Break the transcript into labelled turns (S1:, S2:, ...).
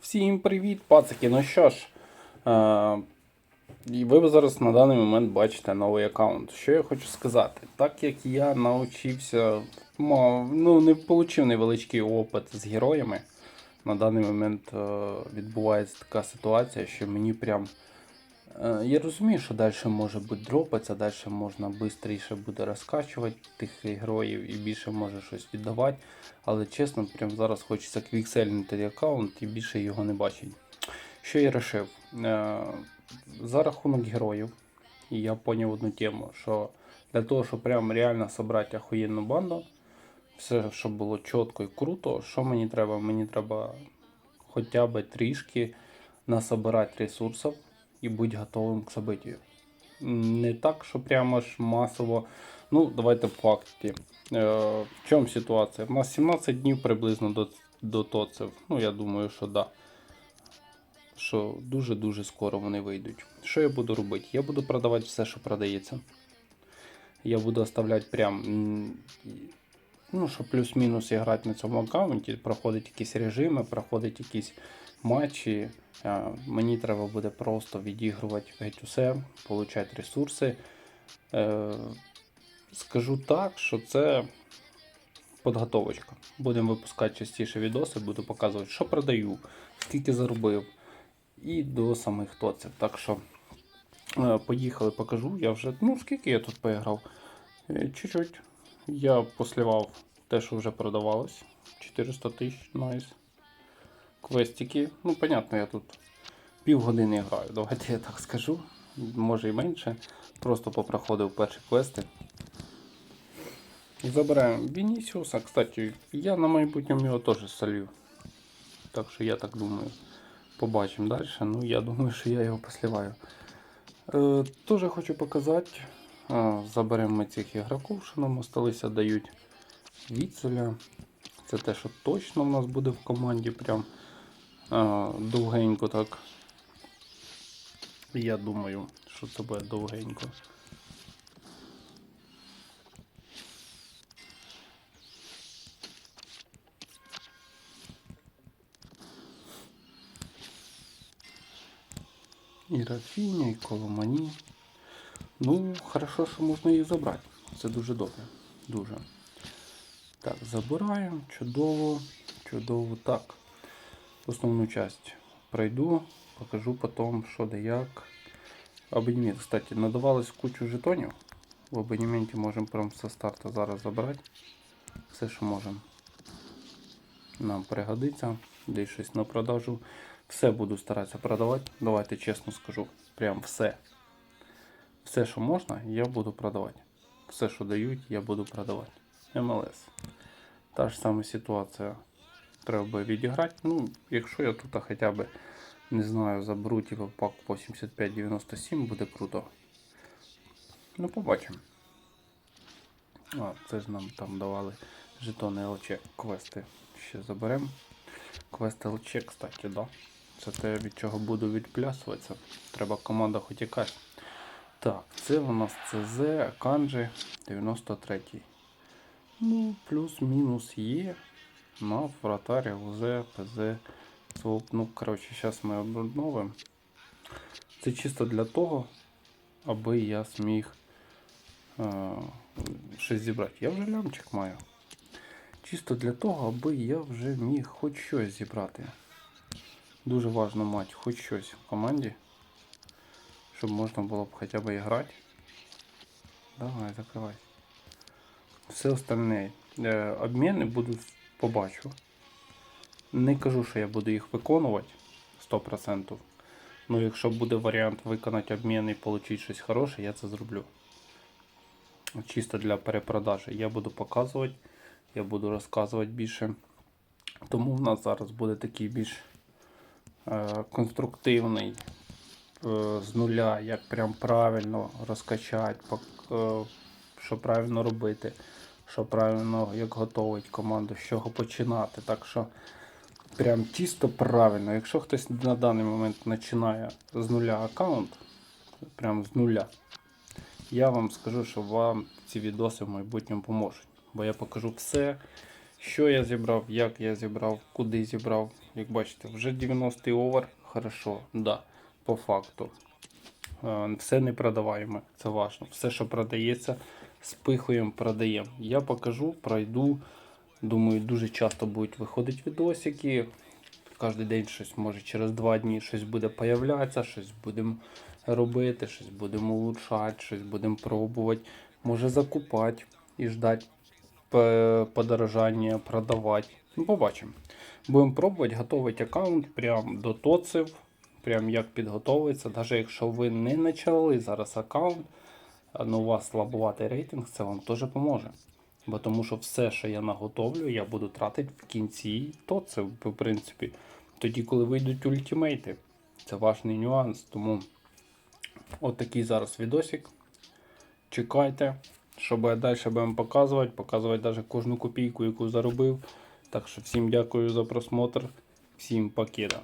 S1: Всім привіт, пацики. Ну що ж, е, ви зараз на даний момент бачите новий аккаунт. Що я хочу сказати? Так як я навчився, ну не отримав невеличкий опит з героями, на даний момент е, відбувається така ситуація, що мені прям. Е, Я розумію, що далі може бути дропатися, далі можна швидше буде розкачувати тих героїв і більше може щось віддавати. Але чесно, прям зараз хочеться квіксельнути аккаунт і більше його не бачить. Що я вирішив? Е, За рахунок героїв, я зрозумів одну тему, що для того, щоб прям реально зібрати охуєнну банду, все, щоб було чітко і круто, що мені треба? Мені треба хоча б трішки насобирати ресурсів і бути готовим к событию. Не так, що прямо ж масово. Ну, давайте в факті. Е, в чому ситуація? У нас 17 днів приблизно до, до тоців. Ну, я думаю, що да. Що дуже-дуже скоро вони вийдуть. Що я буду робити? Я буду продавати все, що продається. Я буду оставляти прям. Ну, щоб плюс-мінус грати на цьому аккаунті, проходить якісь режими, проходить якісь матчі. Е, Мені треба буде просто відігрувати геть усе, отримати ресурси. Е, Скажу так, що це підготовочка. Будемо випускати частіше відоси, буду показувати, що продаю, скільки заробив. І до самих тоців. Так що е, поїхали, покажу. Я вже, ну скільки я тут поіграв? Чуть-чуть. Я послівав те, що вже продавалось. 400 тисяч, найс. Квестики. Ну, понятно, я тут півгодини граю. Давайте я так скажу. Може і менше. Просто попроходив перші квести. Забираємо Вінісіуса. Кстати, я на майбутньому його теж солю. Так що я так думаю. Побачимо далі. Ну, я думаю, що я його посліваю. Е, Теж хочу показати. Е, заберемо ми цих ігроків, що нам осталися, дають Віцеля. Це те, що точно в нас буде в команді. Прям довгенько так. Я думаю, що це буде довгенько. І Рафіня, і Коломані. Ну, хорошо, що можна їх забрати. Це дуже добре. Дуже. Так, забираємо. Чудово. Чудово. Так. Основну часть пройду, покажу потім, що де як. Абонемент, кстати, надавалось кучу жетонів. В абонементі можемо прямо со старту зараз забрати. Все, що можемо. Нам пригодиться. Десь щось на продажу. Все буду старатися продавати. Давайте чесно скажу. Прям все. Все, що можна, я буду продавати. Все, що дають, я буду продавати. МЛС. Та ж сама ситуація. Треба би відіграти. Ну, якщо я тут хоча б, не знаю, заберу типу пак 85-97, буде круто. Ну, побачимо. А, це ж нам там давали жетони ЛЧ квести. Ще заберемо. Квест ЛЧ, кстати, да. Це те, від чого буду відплясуватися. Треба команда хоч якась. Так, це у нас ЦЗ, Канджі 93. Ну, плюс-мінус є. На вратаря, УЗ, ПЗ, ЦОП. Ну, коротше, зараз ми обновимо. Це чисто для того, аби я зміг е, щось зібрати. Я вже лямчик маю. Чисто для того, аби я вже міг хоч щось зібрати. Дуже важливо мати хоч щось в команді, щоб можна було б хоча б грати. Давай, закривай. Все остальне. Е, обміни буду побачу. Не кажу, що я буду їх виконувати 100%. Ну, якщо буде варіант виконати обмін і отримати щось хороше, я це зроблю. Чисто для перепродажі. Я буду показувати, я буду розказувати більше. Тому в нас зараз буде такий більш е, конструктивний е, з нуля, як прям правильно розкачати, пок- е, що правильно робити, що правильно як готувати команду, з чого починати. Так що прям чисто правильно. Якщо хтось на даний момент починає з нуля аккаунт, прям з нуля, я вам скажу, що вам ці відоси в майбутньому поможуть. Бо я покажу все, що я зібрав, як я зібрав, куди зібрав, як бачите, вже 90-й овер. Хорошо, да, по факту. Е, Все не продаваємо, це важно. Все, що продається, спихуємо, продаємо. Я покажу, пройду. Думаю, дуже часто будуть виходити відосики. Кожен день щось може через два дні щось буде появлятися, щось будемо робити, щось будемо улучшати, щось будемо пробувати. Може закупати і ждати подорожання, продавати. Ну, побачимо. Будемо пробувати готувати аккаунт прям до тоців, прям як підготовиться. Навіть якщо ви не почали зараз аккаунт, ну, у вас слабуватий рейтинг, це вам теж поможе. Бо тому що все, що я наготовлю, я буду тратити в кінці тоців, в принципі. Тоді, коли вийдуть ультимейти. Це важний нюанс. Тому от такий зараз відосик. Чекайте, щоб я далі будемо показувати, показувати навіть кожну копійку, яку заробив. Так що всім дякую за просмотр, всім покида.